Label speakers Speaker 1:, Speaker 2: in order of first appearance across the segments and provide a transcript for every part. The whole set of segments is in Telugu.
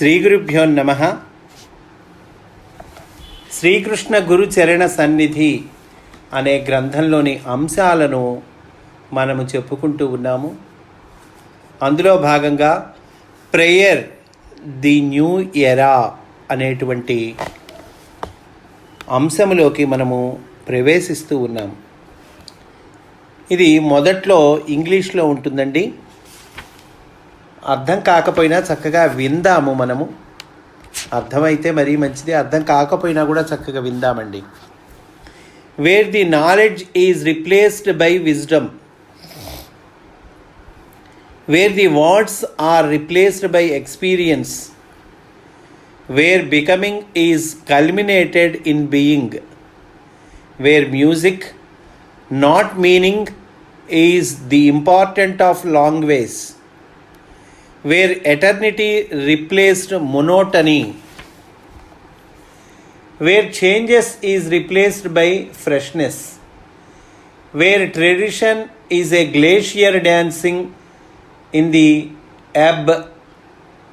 Speaker 1: శ్రీగురుభ్యో నమ. శ్రీకృష్ణ గురు చరణ సన్నిధి అనే గ్రంథంలోని అంశాలను మనము చెప్పుకుంటూ ఉన్నాము. అందులో భాగంగా ప్రేయర్ ది న్యూ ఎరా అనేటువంటి అంశంలోకి మనము ప్రవేశిస్తూ ఉన్నాము. ఇది మొదట్లో ఇంగ్లీష్లో ఉంటుందండి. అర్థం కాకపోయినా చక్కగా విందాము మనము. అర్థమైతే మరీ మంచిది. అర్థం కాకపోయినా కూడా చక్కగా విందామండి. Where the knowledge is replaced by wisdom where the words are replaced by experience where becoming is culminated in being where music not meaning is the important of language where eternity replaced monotony, where changes is replaced by freshness, where tradition is a glacier dancing in the ebb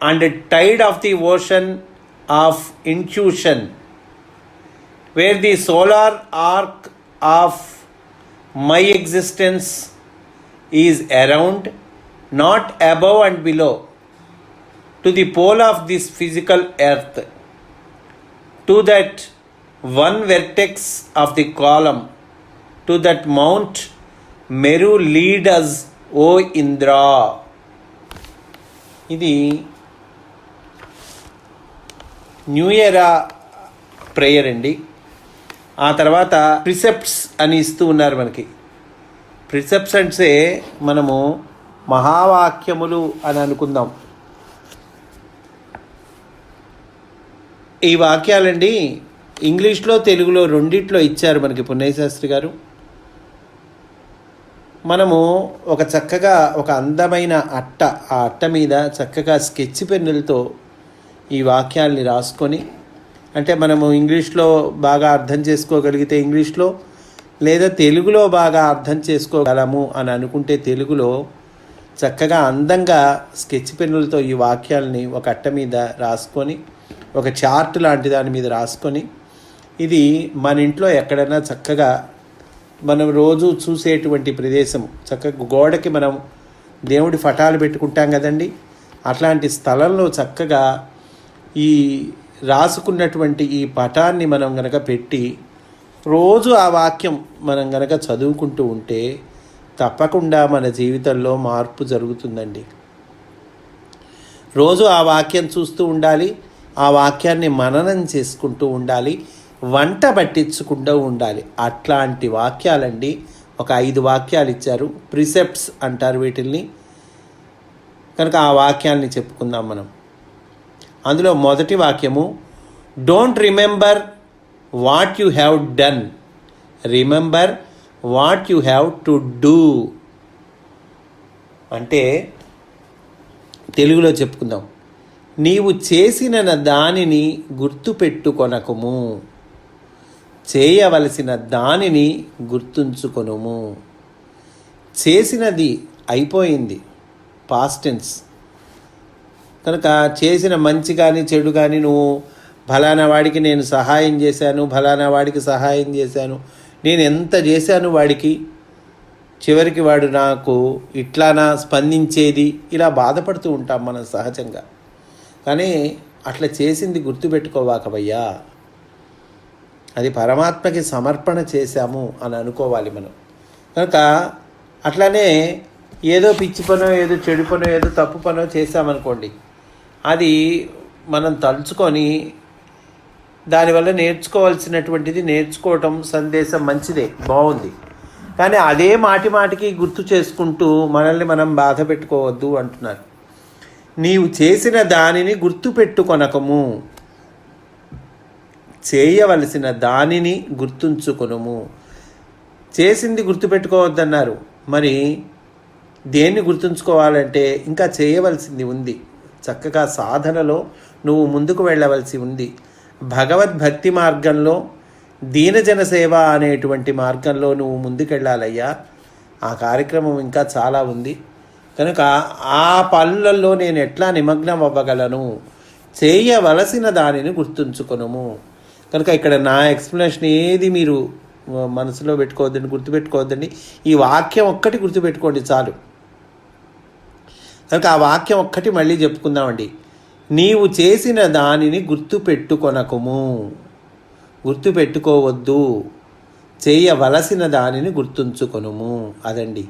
Speaker 1: and tide of the ocean of intuition, where the solar arc of my existence is around not above and below, to the pole of this physical earth, to that one vertex of the column, to that mount Meru lead us, O Indra. ఇది న్యూ ఇయరా ప్రేయర్ అండి ఆ తర్వాత ప్రిసెప్ట్స్ అని ఇస్తూ ఉన్నారు మనకి ప్రిసెప్ట్స్ అంటే మనము మహావాక్యములు అని అనుకుందాం. ఈ వాక్యాలండి ఇంగ్లీష్లో తెలుగులో రెండిట్లో ఇచ్చారు మనకి పుణ్యశాస్త్రి గారు. మనము ఒక చక్కగా ఒక అందమైన అట్ట ఆ అట్ట మీద చక్కగా స్కెచ్ పెన్నులతో ఈ వాక్యాల్ని రాసుకొని అంటే మనము ఇంగ్లీష్లో బాగా అర్థం చేసుకోగలిగితే ఇంగ్లీష్లో లేదా తెలుగులో బాగా అర్థం చేసుకోగలము అని అనుకుంటే తెలుగులో చక్కగా అందంగా స్కెచ్ పెన్నులతో ఈ వాక్యాలని ఒక అట్ట మీద రాసుకొని ఒక చార్ట్ లాంటి దాని మీద రాసుకొని ఇది మన ఇంట్లో ఎక్కడైనా చక్కగా మనం రోజు చూసేటువంటి ప్రదేశం. చక్కగా గోడకి మనం దేవుడి ఫటాలు పెట్టుకుంటాం కదండి. అట్లాంటి స్థలంలో చక్కగా ఈ రాసుకున్నటువంటి ఈ పటాన్ని మనం గనక పెట్టి రోజు ఆ వాక్యం మనం గనక చదువుకుంటూ ఉంటే తప్పకుండా మన జీవితంలో మార్పు జరుగుతుందండి. రోజు ఆ వాక్యం చూస్తూ ఉండాలి ఆ వాక్యాన్ని మననం చేసుకుంటూ ఉండాలి వంట పట్టించుకుంటూ ఉండాలి. అట్లాంటి వాక్యాలండి. ఒక ఐదు వాక్యాలు ఇచ్చారు. ప్రిసెప్ట్స్ అంటారు వీటిల్ని. కనుక ఆ వాక్యాల్ని చెప్పుకుందాం మనం. అందులో మొదటి వాక్యము don't remember what you have done remember what you have to do అంటే తెలుగులో చెప్పుకుందాం. నీవు చేసిన దానిని గుర్తుపెట్టుకొనకము. చేయవలసిన దానిని గుర్తుంచుకొనుము. చేసినది అయిపోయింది. పాస్టెన్స్ కనుక చేసిన మంచి కానీ చెడు కానీ నువ్వు ఫలానా వాడికి నేను సహాయం చేశాను ఫలానా వాడికి సహాయం చేశాను నేను ఎంత చేశాను వాడికి? చివరికి వాడు నాకు ఇట్లానా స్పందించేది? ఇలా బాధపడుతూ ఉంటాం మనం సహజంగా. కానీ అట్లా చేసింది గుర్తుపెట్టుకోవాకవయ్యా. అది పరమాత్మకి సమర్పణ చేశాము అని అనుకోవాలి మనం. కనుక అట్లానే ఏదో పిచ్చి పనో ఏదో చెడు పనో ఏదో తప్పు పనో చేశామనుకోండి అది మనం తలుచుకొని దానివల్ల నేర్చుకోవాల్సినటువంటిది నేర్చుకోవటం సందేశం మంచిదే బాగుంది. కానీ అదే మాటి మాటికి గుర్తు చేసుకుంటూ మనల్ని మనం బాధ పెట్టుకోవద్దు అంటున్నారు. నీవు చేసిన దానిని గుర్తుపెట్టుకొనకము చేయవలసిన దానిని గుర్తుంచుకొనుము. చేసింది గుర్తుపెట్టుకోవద్దన్నారు మరి దేన్ని గుర్తుంచుకోవాలంటే ఇంకా చేయవలసింది ఉంది. చక్కగా సాధనలో నువ్వు ముందుకు వెళ్ళవలసి ఉంది. భగవద్భక్తి మార్గంలో దీనజన సేవ అనేటువంటి మార్గంలో నువ్వు ముందుకెళ్ళాలయ్యా. ఆ కార్యక్రమం ఇంకా చాలా ఉంది. కనుక ఆ పనులలో నేను ఎట్లా నిమగ్నం అవ్వగలను చేయవలసిన దానిని గుర్తుంచుకొనుము. కనుక ఇక్కడ నా ఎక్స్ప్లెనేషన్ ఏది మీరు మనసులో పెట్టుకోవద్దండి గుర్తుపెట్టుకోవద్దండి. ఈ వాక్యం ఒక్కటి గుర్తుపెట్టుకోండి చాలు. కనుక ఆ వాక్యం ఒక్కటి మళ్ళీ చెప్పుకుందామండి. నీవు చేసిన దానిని గుర్తుపెట్టుకొనకుము. గుర్తుపెట్టుకోవద్దు. చేయవలసిన దానిని గుర్తుంచుకొనుము. అదండి.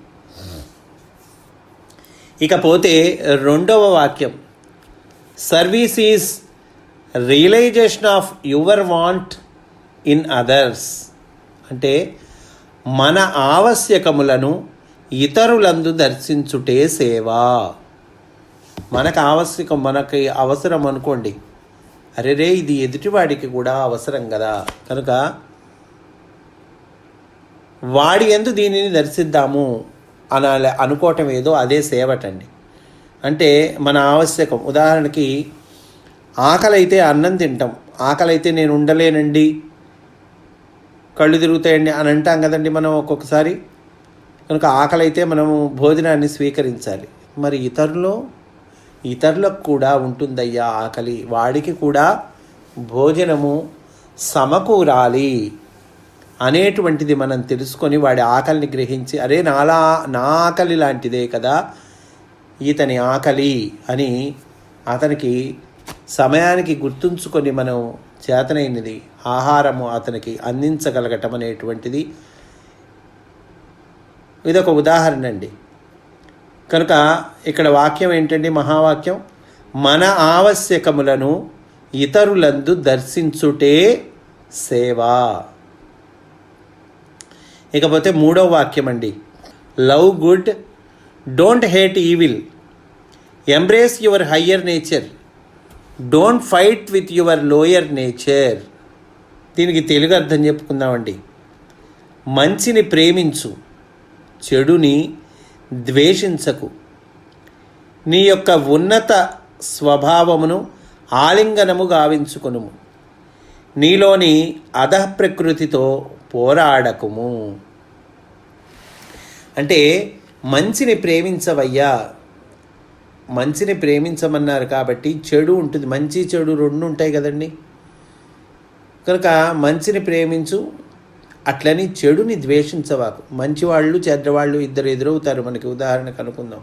Speaker 1: ఇకపోతే రెండవ వాక్యం. Service is realization of your want in others అంటే మన ఆవశ్యకములను ఇతరులందు దర్శించుటే సేవ. మనకు ఆవశ్యకం మనకి అవసరం అనుకోండి. అరే రే ఇది ఎదుటివాడికి కూడా అవసరం కదా. కనుక వాడి ఎందు దీనిని దర్శిద్దాము అనాలి అనుకోవటం ఏదో అదే సేవటండి. అంటే మన ఆవశ్యకం. ఉదాహరణకి ఆకలి అయితే అన్నం తింటాం. ఆకలి అయితే నేను ఉండలేనండి. కళ్ళు తిరుగుతాయండి అని అంటాం కదండి మనం ఒక్కొక్కసారి. కనుక ఆకలి అయితే మనము భోజనాన్ని స్వీకరించాలి. మరి ఇతరులు ఇతరులకు కూడా ఉంటుందయ్యా ఆకలి. వాడికి కూడా భోజనము సమకూరాలి అనేటువంటిది మనం తెలుసుకొని వాడి ఆకలిని గ్రహించి అరే నాలా నా ఆకలి లాంటిదే కదా ఇతని ఆకలి అని అతనికి సమయానికి గుర్తుంచుకొని మనం చేతనైనది ఆహారము అతనికి అందించగలగటం అనేటువంటిది. ఇదొక ఉదాహరణ అండి కనుక ఇక్కడ వాక్యం ఏంటండి? మహావాక్యం మన ఆవశ్యకములను ఇతరులందు దర్శించుటే సేవ. ఇకపోతే మూడవ వాక్యం అండి love good don't hate evil embrace your higher nature don't fight with your lower nature. దీనికి తెలుగు అర్థం చెప్పుకుందామండి మంచిని ప్రేమించు చెడుని ద్వేషించకు. నీ యొక్క ఉన్నత స్వభావమును ఆలింగనము గావించుకునుము. నీలోని అధఃప్రకృతితో పోరాడకుము. అంటే మంచిని ప్రేమించవయ్యా. మంచిని ప్రేమించమన్నారు కాబట్టి చెడు ఉంటుంది. మంచి చెడు రెండు ఉంటాయి కదండి. కనుక మంచిని ప్రేమించు అట్లని చెడుని ద్వేషించవాకు మంచివాళ్ళు చెడ్డవాళ్ళు ఇద్దరు ఎదురవుతారు. మనకి ఉదాహరణకు అనుకుందాం.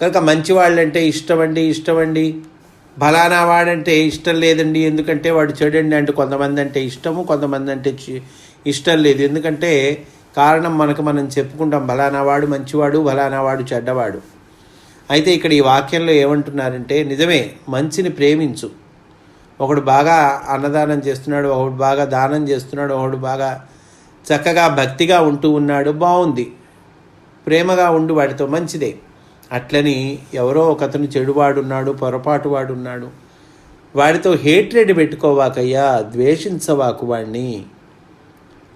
Speaker 1: కనుక మంచివాళ్ళు అంటే ఇష్టమండి ఇష్టమండి. బలానా వాడంటే ఇష్టం లేదండి. ఎందుకంటే వాడు చెడండి అంటే కొంతమంది అంటే ఇష్టము కొంతమంది అంటే చి- ఇష్టం లేదు. ఎందుకంటే కారణం మనకు మనం చెప్పుకుంటాం. బలానా వాడు మంచివాడు బలానా వాడు చెడ్డవాడు. అయితే ఇక్కడ ఈ వాక్యంలో ఏమంటున్నారంటే నిజమే మంచిని ప్రేమించు. ఒకడు బాగా అన్నదానం చేస్తున్నాడు ఒకడు బాగా దానం చేస్తున్నాడు ఒకడు బాగా చక్కగా భక్తిగా ఉంటూ ఉన్నాడు బాగుంది. ప్రేమగా ఉండు వాడితో మంచిదే. అట్లని ఎవరో ఒకతను చెడువాడున్నాడు పొరపాటు వాడున్నాడు. వాడితో హేట్రెడ్ పెట్టుకోవాకయ్యా ద్వేషించవాకు వాణ్ణి.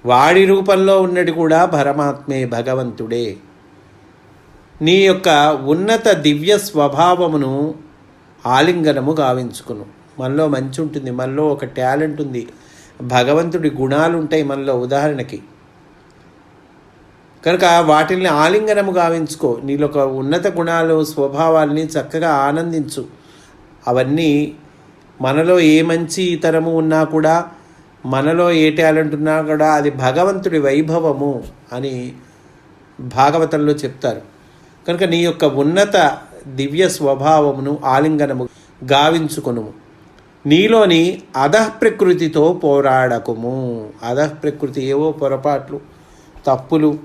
Speaker 1: వాడి రూపంలో ఉన్నది కూడా పరమాత్మే భగవంతుడే. నీ యొక్క ఉన్నత దివ్య స్వభావమును ఆలింగనము గావించుకును. మనలో మంచి ఉంటుంది మనలో ఒక టాలెంట్ ఉంది. భగవంతుడి గుణాలు ఉంటాయి మనలో ఉదాహరణకి. కనుక వాటిల్ని ఆలింగనము గావించుకో. నీలో ఒక ఉన్నత గుణాలు స్వభావాల్ని చక్కగా ఆనందించు. అవన్నీ మనలో ఏ మంచి తరము ఉన్నా కూడా మనలో ఏ టాలెంట్ ఉన్నా కూడా అది భగవంతుడి వైభవము అని భాగవతంలో చెప్తారు. కనుక నీ యొక్క ఉన్నత దివ్య స్వభావమును ఆలింగనము గావించుకొనుము. నీలోని అధఃప్రకృతితో పోరాడకుము. అధఃప్రకృతి ఏవో పొరపాట్లు తప్పులు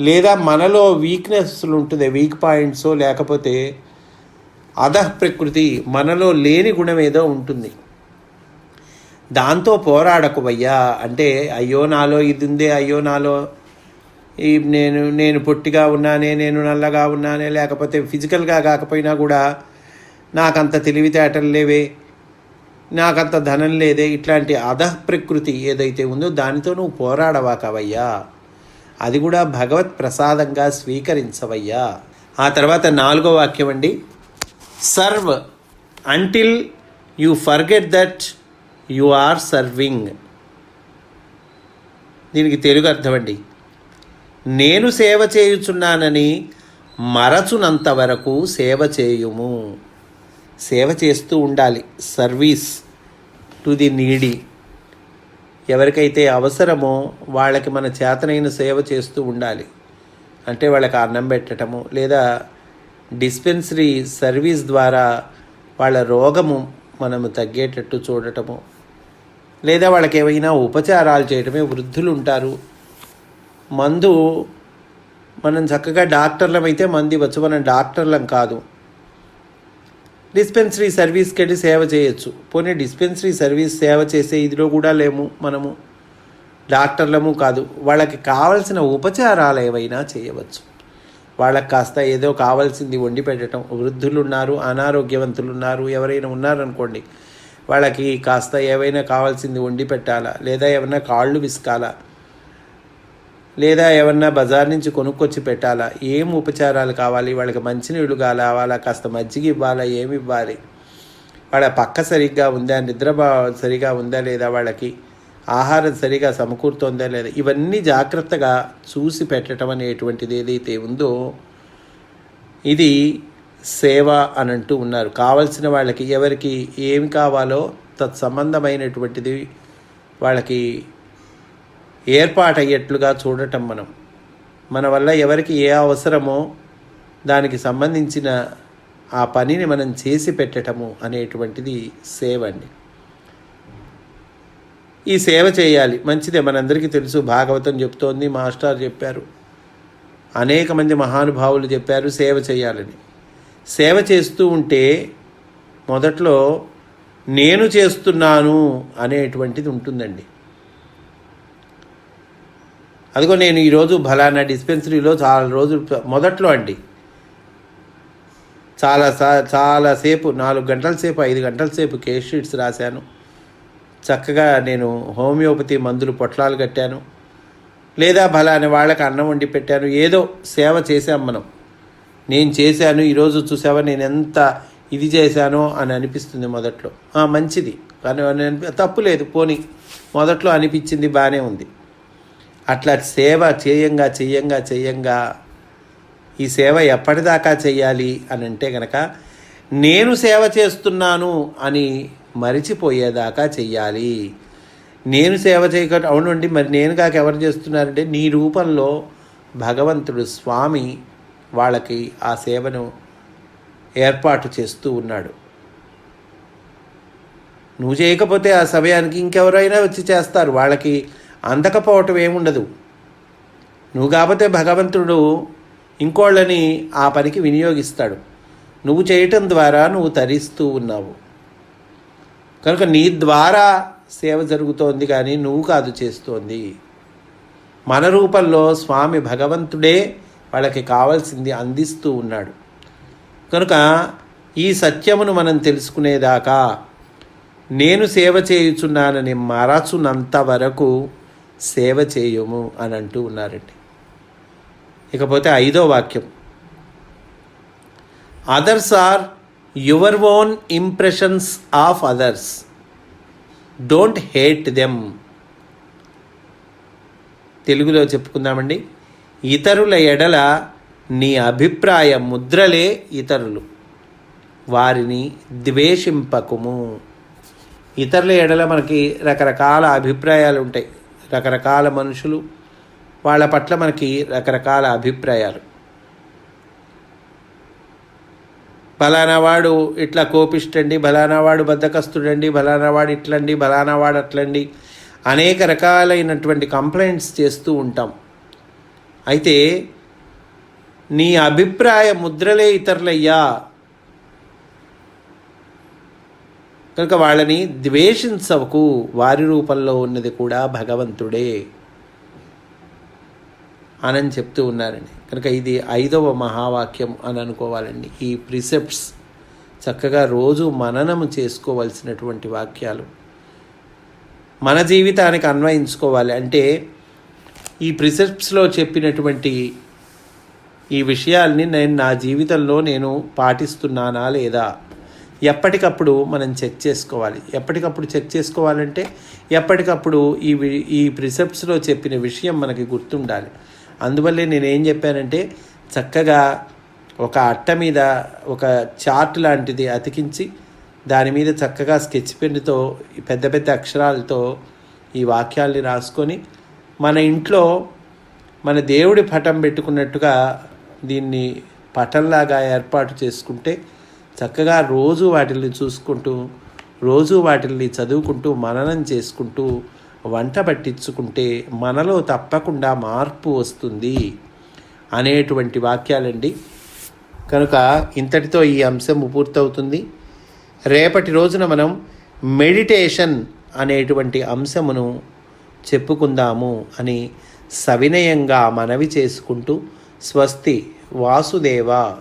Speaker 1: లేదా మనలో వీక్నెస్లు ఉంటుంది వీక్ పాయింట్స్ లేకపోతే అధఃప్రకృతి మనలో లేని గుణం ఏదో ఉంటుంది. దాంతో పోరాడకువయ్యా అంటే అయ్యో నాలో ఇది ఉందే అయ్యో నాలో ఈ నేను నేను పొట్టిగా ఉన్నానే నేను నల్లగా ఉన్నానే లేకపోతే ఫిజికల్గా కాకపోయినా కూడా నాకంత తెలివితేటలు లేవే. నాకంత ధనం లేదే ఇట్లాంటి అధః ప్రకృతి ఏదైతే ఉందో దానితో నువ్వు పోరాడవా కవయ్యా అది కూడా భగవత్ ప్రసాదంగా స్వీకరించవయ్యా. ఆ తర్వాత నాలుగో వాక్యం అండి. Serve until you forget that you are serving దీనికి తెలుగు అర్థం అండి. నేను సేవ చేయుచున్నానని మరచునంత వరకు సేవ చేయుము. సేవ చేస్తూ ఉండాలి. సర్వీస్. To the needy. ఎవరికైతే అవసరమో వాళ్ళకి మన చేతనైన సేవ చేస్తూ ఉండాలి. అంటే వాళ్ళకి అన్నం పెట్టటము లేదా డిస్పెన్సరీ సర్వీస్ ద్వారా వాళ్ళ రోగము మనము తగ్గేటట్టు చూడటము లేదా వాళ్ళకి ఏమైనా ఉపచారాలు చేయటమే వృద్ధులు ఉంటారు మందు మనం చక్కగా డాక్టర్లం అయితే మంది వచ్చు మనం డాక్టర్లం కాదు. డిస్పెన్సరీ సర్వీస్కి వెళ్ళి సేవ చేయొచ్చు. పోనీ డిస్పెన్సరీ సర్వీస్ సేవ చేసే ఇదిలో కూడా లేము మనము డాక్టర్లము కాదు. వాళ్ళకి కావలసిన ఉపచారాలు ఏవైనా చేయవచ్చు. వాళ్ళకి కాస్త ఏదో కావాల్సింది వండి పెట్టడం వృద్ధులు ఉన్నారు అనారోగ్యవంతులు ఉన్నారు ఎవరైనా ఉన్నారనుకోండి వాళ్ళకి కాస్త ఏవైనా కావాల్సింది వండి పెట్టాలా? లేదా ఏమైనా కాళ్ళు విసుకాలా? లేదా ఏమన్నా బజార్ నుంచి కొనుక్కొచ్చి పెట్టాలా? ఏం ఉపచారాలు కావాలి? వాళ్ళకి మంచినీళ్ళు కావాలా? కాస్త మజ్జిగ ఇవ్వాలా? ఏమి ఇవ్వాలి? వాళ్ళ పక్క సరిగ్గా ఉందా? నిద్ర సరిగా ఉందా లేదా వాళ్ళకి? ఆహారం సరిగా సమకూరుతోందా లేదా? ఇవన్నీ జాగ్రత్తగా చూసి పెట్టడం అనేటువంటిది ఏదైతే ఉందో ఇది సేవ అని అంటూ ఉన్నారు. కావలసిన వాళ్ళకి ఎవరికి ఏమి కావాలో తత్సంబంధమైనటువంటిది వాళ్ళకి ఏర్పాటయ్యేట్లుగా చూడటం మనం. మన వల్ల ఎవరికి ఏ అవసరమో దానికి సంబంధించిన ఆ పనిని మనం చేసి పెట్టటము అనేటువంటిది సేవ అండి. ఈ సేవ చేయాలి. మంచిదే. మనందరికీ తెలుసు. భాగవతం చెప్తోంది. మాస్టర్ చెప్పారు. అనేక మంది మహానుభావులు చెప్పారు సేవ చేయాలని. సేవ చేస్తూ ఉంటే మొదట్లో నేను చేస్తున్నాను అనేటువంటిది ఉంటుందండి. అదిగో నేను ఈరోజు ఫలానా డిస్పెన్సరీలో చాలా రోజులు మొదట్లో అండి. చాలా సా చాలాసేపు నాలుగు గంటల సేపు ఐదు గంటల సేపు కేస్ షీట్స్ రాశాను. చక్కగా నేను హోమియోపతి మందులు పొట్లాలు కట్టాను. లేదా ఫలాని వాళ్ళకి అన్నం వండి పెట్టాను. ఏదో సేవ చేశాం మనం. నేను చేశాను ఈరోజు చూసావా నేను ఎంత ఇది చేశానో అని అనిపిస్తుంది మొదట్లో. మంచిది. కానీ అని- తప్పు లేదు. పోనీ మొదట్లో అనిపించింది బాగానే ఉంది. అట్లా సేవ చేయంగా చేయంగా చేయంగా ఈ సేవ ఎప్పటిదాకా చేయాలి అని అంటే గనక నేను సేవ చేస్తున్నాను అని మరిచిపోయేదాకా చెయ్యాలి. నేను సేవ చేయక అవునండి మరి నేను కాక ఎవరు చేస్తున్నారంటే నీ రూపంలో భగవంతుడు స్వామి వాళ్ళకి ఆ సేవను ఏర్పాటు చేస్తూ ఉన్నాడు. నువ్వు చేయకపోతే ఆ సమయానికి ఇంకెవరైనా వచ్చి చేస్తారు. వాళ్ళకి అందకపోవటం ఏముండదు. నువ్వు కాకపోతే భగవంతుడు ఇంకోళ్ళని ఆ పనికి వినియోగిస్తాడు. నువ్వు చేయటం ద్వారా నువ్వు తరిస్తూ ఉన్నావు. కనుక నీ ద్వారా సేవ జరుగుతోంది కానీ నువ్వు కాదు చేస్తోంది. మన రూపంలో స్వామి భగవంతుడే వాళ్ళకి కావాల్సింది అందిస్తూ ఉన్నాడు. కనుక ఈ సత్యమును మనం తెలుసుకునేదాకా నేను సేవ చేయుచున్నానని మరచునంత వరకు సేవ చేయుము అని అంటూ ఉన్నారండి. ఇకపోతే ఐదో వాక్యం. Others are your own impressions of others don't hate them తెలుగులో చెప్పుకుందామండి. ఇతరుల ఎడల నీ అభిప్రాయ ముద్రలే ఇతరులు. వారిని ద్వేషింపకుము. ఇతరుల ఎడల మనకి రకరకాల అభిప్రాయాలు ఉంటాయి. రకరకాల మనుషులు వాళ్ళ పట్ల మనకి రకరకాల అభిప్రాయాలు. బలానావాడు ఇట్లా కోపిష్టండి బలానావాడు బద్దకస్తుడండి బలానావాడు ఇట్లండి బలానావాడు అట్లండి అనేక రకాలైనటువంటి కంప్లైంట్స్ చేస్తూ ఉంటాం. అయితే నీ అభిప్రాయ ముద్రలే ఇతరులయ్యా కనుక వాళ్ళని ద్వేషించవకు. వారి రూపంలో ఉన్నది కూడా భగవంతుడే. అని చెప్తూ ఉన్నారండి. కనుక ఇది ఐదవ మహావాక్యం అని అనుకోవాలండి. ఈ ప్రిసెప్ట్స్ చక్కగా రోజు మననము చేసుకోవలసినటువంటి వాక్యాలు. మన జీవితానికి అన్వయించుకోవాలి. అంటే ఈ ప్రిసెప్ట్స్లో చెప్పినటువంటి ఈ విషయాల్ని నేను నా జీవితంలో నేను పాటిస్తున్నానా లేదా ఎప్పటికప్పుడు మనం చెక్ చేసుకోవాలి. ఎప్పటికప్పుడు చెక్ చేసుకోవాలంటే ఎప్పటికప్పుడు ఈ వి- ఈ ప్రిసెప్ట్స్లో చెప్పిన విషయం మనకి గుర్తుండాలి. అందువల్లే నేనేం చెప్పానంటే చక్కగా ఒక అట్ట మీద ఒక చార్ట్ లాంటిది అతికించి దాని మీద చక్కగా స్కెచ్ పెన్తో పెద్ద పెద్ద అక్షరాలతో ఈ వాక్యాల్ని రాసుకొని మన ఇంట్లో మన దేవుడి పటం పెట్టుకున్నట్టుగా దీన్ని పటంలాగా ఏర్పాటు చేసుకుంటే చక్కగా రోజు వాటిల్ని చూసుకుంటూ రోజు వాటిల్ని చదువుకుంటూ మననం చేసుకుంటూ వంట పట్టించుకుంటే మనలో తప్పకుండా మార్పు వస్తుంది అనేటువంటి వాక్యాలండి. కనుక ఇంతటితో ఈ అంశం పూర్తవుతుంది. రేపటి రోజున మనం మెడిటేషన్ అనేటువంటి అంశమును చెప్పుకుందాము అని సవినయంగా మనవి చేసుకుంటూ స్వస్తి వాసుదేవ.